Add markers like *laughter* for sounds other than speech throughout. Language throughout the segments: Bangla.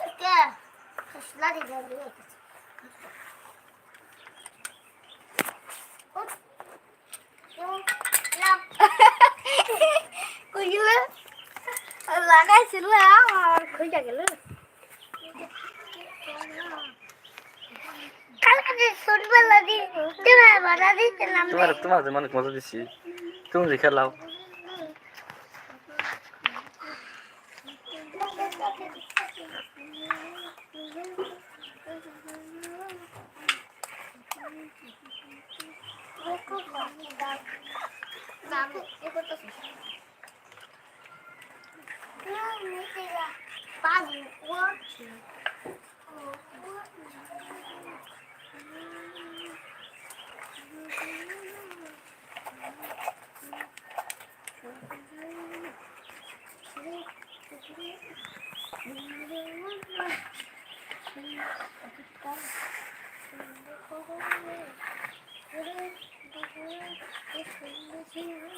থেকে লাড়ি যাবে কইলে লাগাইছিল আমার খুঁজে গেল কালকে যে ছোটবেলা দিন তোমার তোমার তোমার যে অনেক মজা দিচ্ছি তুমি যে খেলাও। Pago Thank you.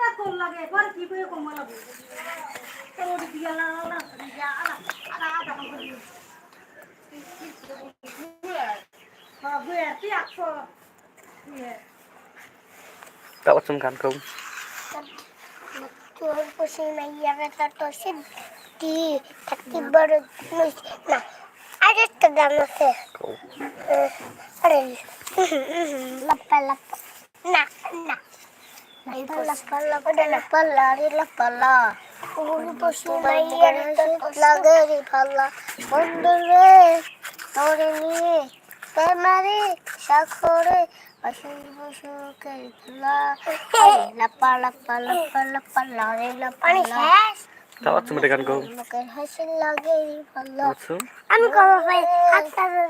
বা তোর লাগে ঘর কি করে কমা লাগে তোর দিয়া না না দিয়া আলা আলা আলা হ্যাঁ বুয়া তুই আসো তাবাচ্ছুম গান কও তোর বসে মাইয়া বেটা তো সে দি থাকতে বড় নইস না আরেকটা গান আছে। কও আরে লাপ্পা লাপ্পা। না না। বন্ধুরে তোরে নিয়ে প্রেমারে সাখরে বসে বসে কে ভালা লাপ্পা লাপ্পা লাপ্পা লাপ্পা লারি লাপ্পা লা তাবাচ্ছুম এটা গান কও লোকের হাসি লাগে রে ভালা আমি কবে হাতটা না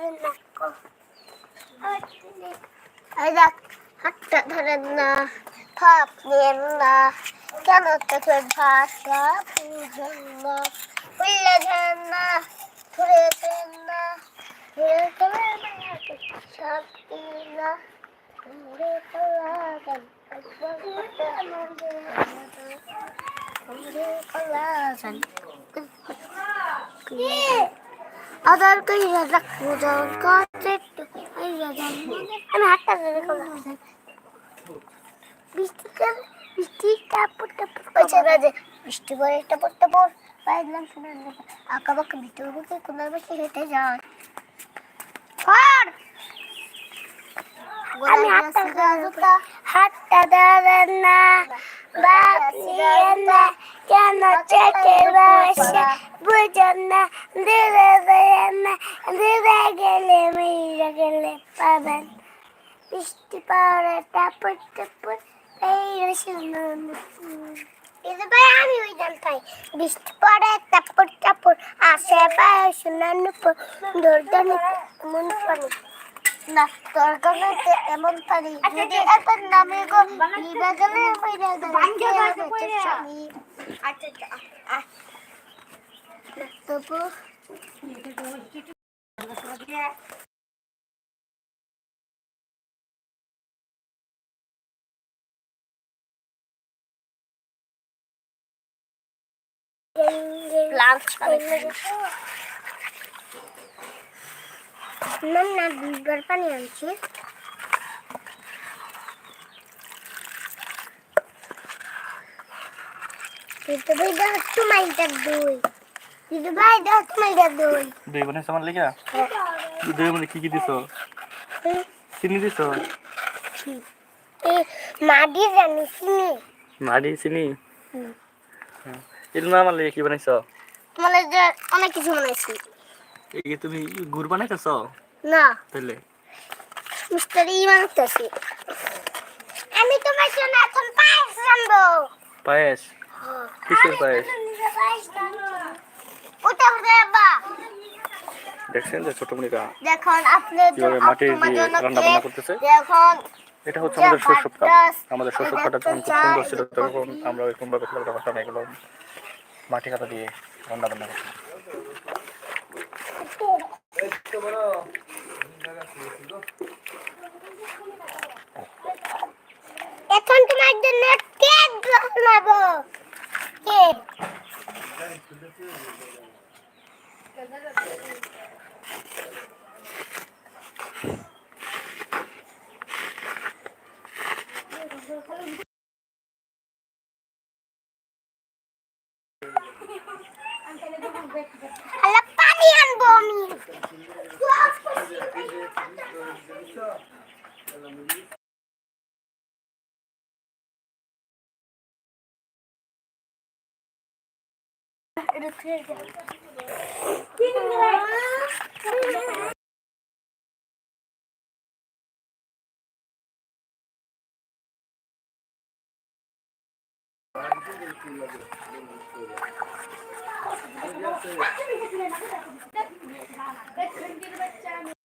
দেখ হাতটা ধরেন না ভাব নিয়েন না কেন চোখের ভাষা বুঝেন না বুঝলে যান না ঘুরে যান না ঘুরে চলে না শান্তি না ঘুরে চলা যান ঘুরে চলা আদার কই রাজা পূজন করতে এই রাজা আমি হাতটা ধরে করলাম বৃষ্টিটা বৃষ্টি টাপুর টাপুর করছে রাজে বৃষ্টি পরে টাপুর টাপুর পাইলাম শোনার আঁকা বাঁকা ভিতর বুকে কোনার বসে হেঁটে যায় ফর আমি হাতটা ধরে হাতটা ধরে না বাপিয়ে না কেন চেটে বাসা বুঝন না দূরে বেরেন না দূরে গেলে মেয়েরা গেলে পাবেন বৃষ্টি পড়ে টাপুর টাপুর এই এটা ভাই আমি ওই গান পাই বৃষ্টি পড়ে টাপুর টাপুর আসে ভাই শুনান ধরতে মন পানি না তোর কাছে এমন পারি। যদি এত নামে গো লিবা গেলে বাইরে গেলে তবু লাঞ্চ না না দুইবার পানি আনছি দিদি ভাই দাও তোমাইটার দই দিদি ভাই দাও তোমাইটার দই দুই বোনের সমান লেগা দুই বোনে কি কি দিছো চিনি দিছো মাদি জানি চিনি মাড়ি চিনি হুম। এটা না লেগে কি বানাইছো মানে অনেক কিছু বানাইছি এই তুমি গুড় বানাইতেছ? না। তাহলে? মিস্টারি বানাইতেছি। আমি তোমার জন্য এখন পায়েস কিসের পায়েস? ওটা উঠে বা দেখছেন যে ছোট মুনিরা দেখুন আপনি কীভাবে মাটি দিয়ে রান্না বান্না করতেছে? দেখুন এটা হচ্ছে আমাদের শৈশব আমাদের শৈশব কাটা যখন খুব সুন্দর ছিল তখন আমরা ওই কুমড়া পেছলা করতাম এগুলো মাটি কাটা দিয়ে রান্না বান্না করতাম। এখন তোমার জন্য কেক বানাবো। কেক। বাচ্চা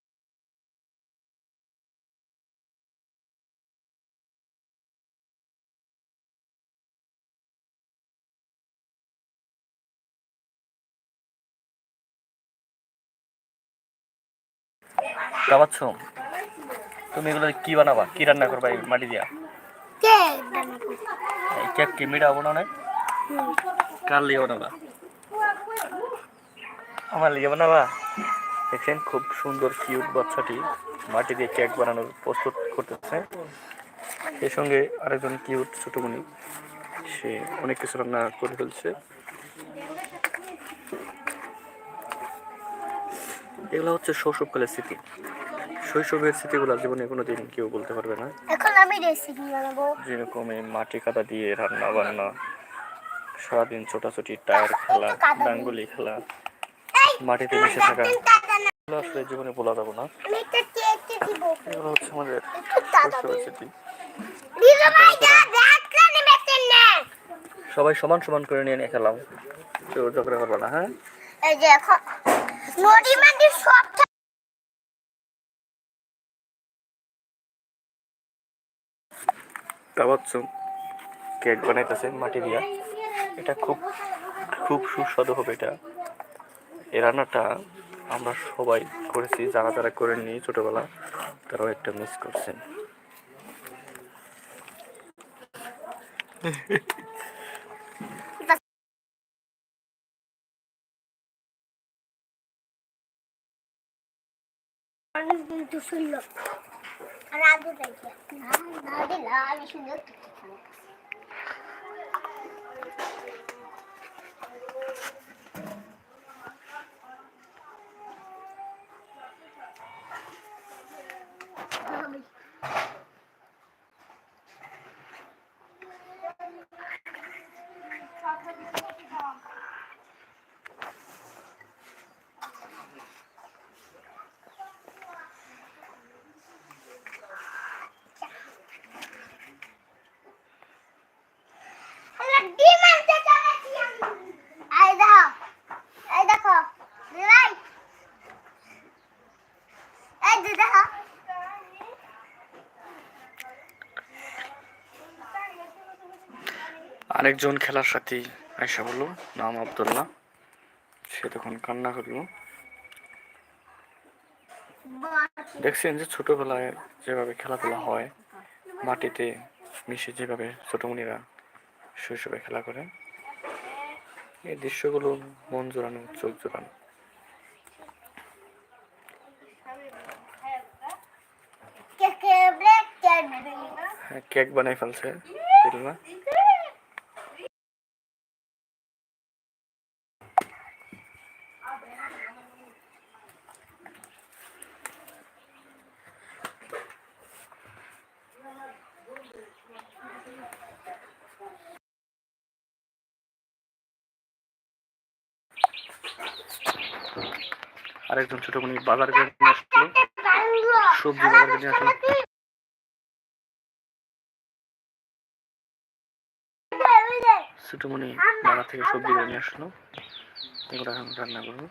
কাবাচ্ছ তুমি এগুলো কি বানাবা? কি রান্না করবা এই মাটি দিয়া? এই কেক কি মিঠা বানানো কার লিগে বানাবা? আমার লিগে বানাবা? দেখছেন খুব সুন্দর কিউট বাচ্চাটি মাটি দিয়ে কেক বানানোর প্রস্তুত করতেছে। সেই সঙ্গে আরেকজন কিউট ছোটমণি সে অনেক কিছু রান্না করে ফেলছে। এগুলো হচ্ছে শৈশবকালের স্মৃতি। শৈশবের স্মৃতিগুলো জীবনে কোনো দিন কেউ বলতে পারবে না। এখন আমি রেসিপি বানাবো। যেরকম এই মাটি কাদা দিয়ে রান্না বান্না সারাদিন ছোটাছুটি টায়ার খেলা ডাঙ্গুলি খেলা মাটিতে মিশে থাকা। এগুলো আসলে জীবনে বলা যাব না। এগুলো হচ্ছে আমাদের শৈশবের স্মৃতি। সবাই সমান সমান করে নিয়ে নিয়ে খেলাম। কেউ ঝগড়া করব না হ্যাঁ? এই যে এখন নদী মাটি সব কেক বানাইতেছে মাটি দিয়া। এটা খুব খুব সুস্বাদু হবে এটা। এই রান্নাটা আমরা সবাই করেছি যারা যারা করেননি ছোটবেলা তারাও একটা মিস করছেন। *laughs* কিন্তু শুনলো আর আগে দেখে না না দিলা আমি সুন্দর ডিম আনতে চলেছি আমি এই দেখো এই দেখো দিলাই এই যে দেখো আরেকজন খেলার সাথী আয়সা বলল নাম আবদুল্লাহ। সে তখন কান্না করল। দেখছেন যে ছোটবেলায় যেভাবে খেলাধুলা হয় মাটিতে মিশে যেভাবে ছোটমণিরা শৈশবে খেলা করে এই দৃশ্যগুলো মন জোড়ানো চোখ হ্যাঁ, কেক বানাই ফেলছে সিলমা আরেকজন ছোটমণি বাজার করে নিয়ে আসলো। সবজি বাজার করে নিয়ে আসলো। ছোটমণি বাজার থেকে সবজি করে নিয়ে আসলো। এগুলো এখন রান্না করব।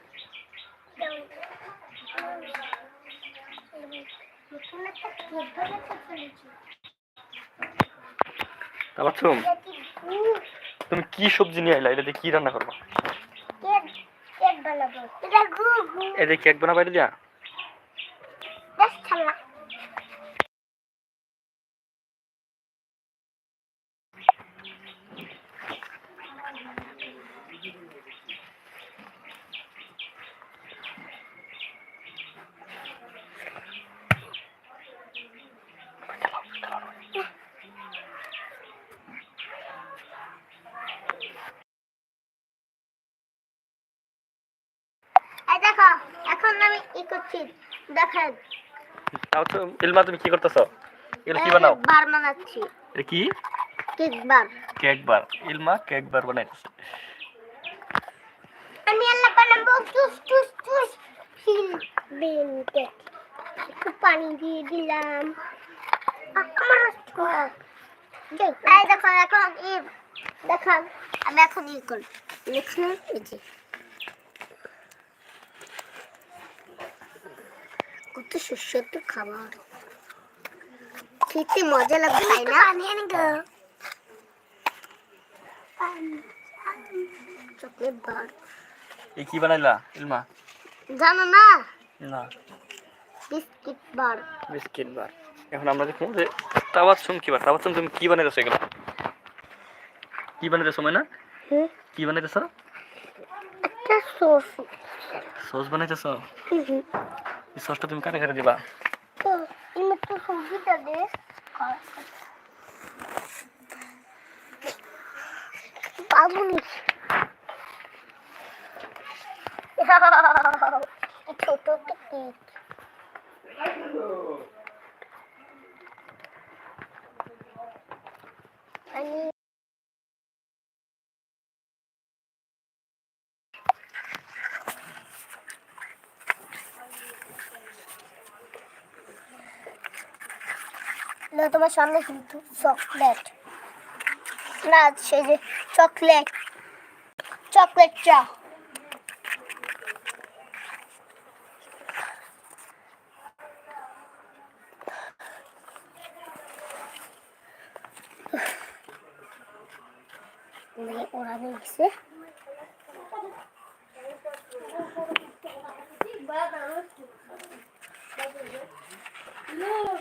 তুমি কি সবজি নিয়ে আইলা? এটা কি রান্না করবা? এটা কেক দিয়া। যে কেক বানাবা এটা দিয়া বেশ ঠান্ডা এই দেখো এখন আমি ই দেখেন। তাও তো ইলমা তুমি কি করতেছো? এগুলো কি বানাও? বার বানাচ্ছি। এটা কি? Cake bar. Cake bar. Ilma cake bar বানাইতেছে আমি আল্লাহ বানাবো টুস টুস টুস। ফিল বিন কেক। একটু পানি দিয়ে দিলাম। আমার দেখো এখন ই দেখান আমি এখন ই করব। লিখুন এই যে। কত সুস্বাদু খাবার। খেতে মজা লাগবে তাই না? Chocolate bar. এই কি বানাইলা ইলমা? জানো না? না। Biscuit bar. Biscuit bar. এখন আমরা দেখব যে তাবাচ্ছুম কি বা তাবাচ্ছুম তুমি কি বানাইতেছো এগুলো? কি বানাইতেছো মানে? কি বানাইতেছ? একটা সস। সস বানাইতেছ? সসটা তুমি কারে কারে দিবা? তো ইমে দে। বাবুনি। ছোট টিকিট আমি তোমার সামনে কিন্তু চকলেট। না সেই যে চকলেট। চকলেট চা। ওরা গেছে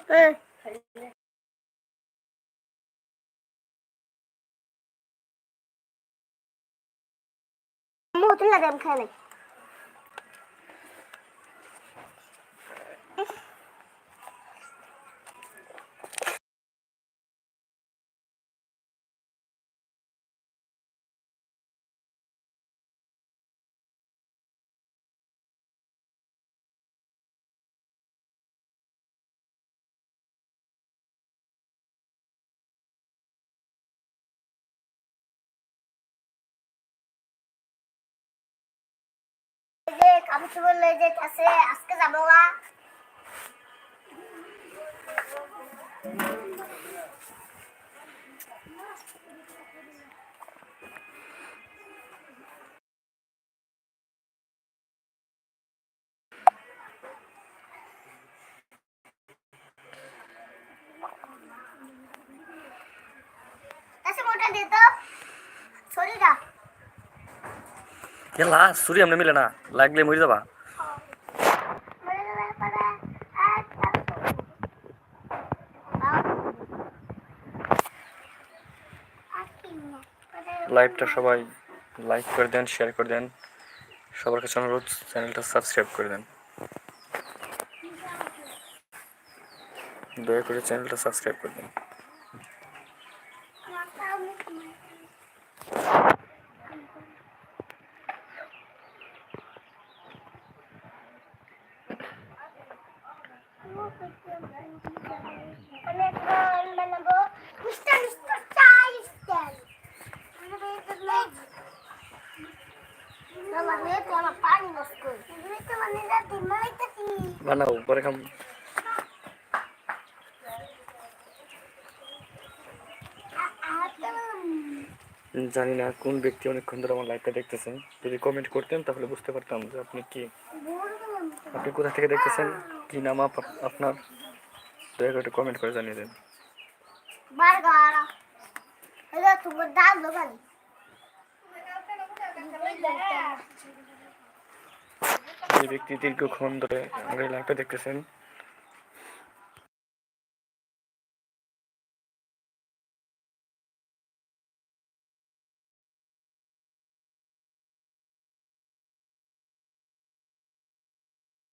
হ্যাঁ। Một là đem khai này. এই যে কামচু বললে যে কাছে আজকে যাব গা এসে মোটা দে তো শরীরা এলা সুরি আমনে মিলে না লাগলে মরে যাবা লাইভটা সবাই লাইক করে দেন শেয়ার করে দেন। সবার কাছে অনুরোধ চ্যানেলটা সাবস্ক্রাইব করে দেন। দয়া করে চ্যানেলটা সাবস্ক্রাইব করে দেন আমি এখন বানাবো মিস্টার মিস্টার চাই স্টাইল বাবা নে তো আমার পানি নষ্ট করে তুমি তো মানে রাতে মাইতেছি বানাও পরে খাম জানি না কোন ব্যক্তি অনেকক্ষণ ধরে আমার লাইভটা দেখতেছেন। যদি কমেন্ট করতেন তাহলে বুঝতে পারতাম যে আপনি কি। আপনি কোথা থেকে দেখতেছেন? কি নাম আপ- আপনার? দয়া করে কমেন্ট করে জানিয়ে দেন। যে ব্যক্তি দীর্ঘক্ষণ ধরে আমার এই লাইভটা দেখতেছেন